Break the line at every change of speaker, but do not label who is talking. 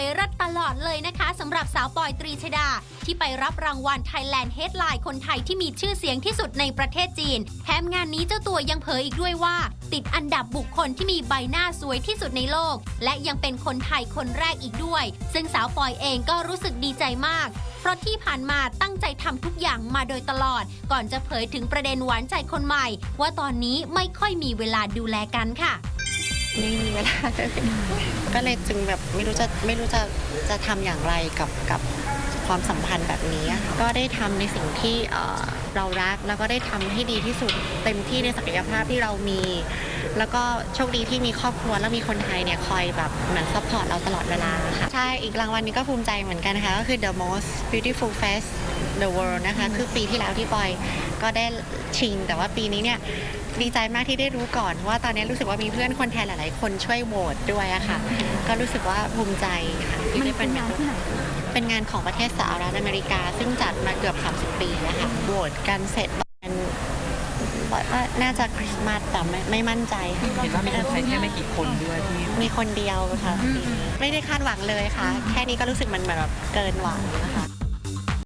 วยรัดตลอดเลยนะคะสำหรับสาวปอยตรีชดา ที่ไปรับรางวัล Thailand Headline คนไทยที่มีชื่อเสียงที่สุดในประเทศจีน แถมงานนี้เจ้าตัวยังเผยอีกด้วยว่า ติดอันดับบุคคลที่มีใบหน้าสวยที่สุดในโลก และยังเป็นคนไทยคนแรกอีกด้วย ซึ่งสาวปอยเองก็รู้สึกดีใจมาก เพราะที่ผ่านมาตั้งใจทำทุกอย่างมาโดยตลอด ก่อนจะเผยถึงประเด็นหวานใจคนใหม่ ว่าตอนนี้ไม่ค่อยมีเวลาดูแลกันค่ะ
ไม่มีเวลาเลยก็เลยจึงแบบไม่รู้จะไม่รู้จะจะทำอย่างไรกับกับความสัมพันธ์แบบนี้ค่ะก็ได้ทำในสิ่งที่เรารักแล้วก็ได้ทำให้ดีที่สุดเต็มที่ในศักยภาพที่เรามี แล้วก็โชคดีที่มีครอบครัวแล้วมีคนไทยเนี่ยคอยแบบเหมือนซัพพอร์ตเราตลอดเวลาค่ะใช่อีกรางวัลนี้ก็ภูมิใจเหมือนกันนะคะก็คือ the most beautiful face the world นะคะ คือปีที่แล้วที่ปอยก็ได้ ชิง แต่ว่าปีนี้เนี่ยดีใจมากที่ได้รู้ก่อนว่าตอนนี้รู้สึกว่ามีเพื่อนคนไทยหลายๆ คนช่วยโหวตด้วยอะค่ะ ก็รู้สึกว่าภูมิใจค่ะที่ได้เป็นงานที่ไหนเป็นงานของประเทศสหรัฐอเมริกา ซึ่งจัดมาเกือบ 30 ปีอะค่ะโหวตกันเสร็จประมาณว่าน่าจะคริสต์มาสแต่ไม่ไม่มั่นใจค่ะ
เห็นว่ามีคนไทยแค่ไม่กี่คนด้วยที่
มีคนเดียวค่ะปีนี้ไม่ได้คาดหวังเลยค่ะ แค่นี้ก็รู้สึกมันเหมือนแบบเกินหวังนะคะ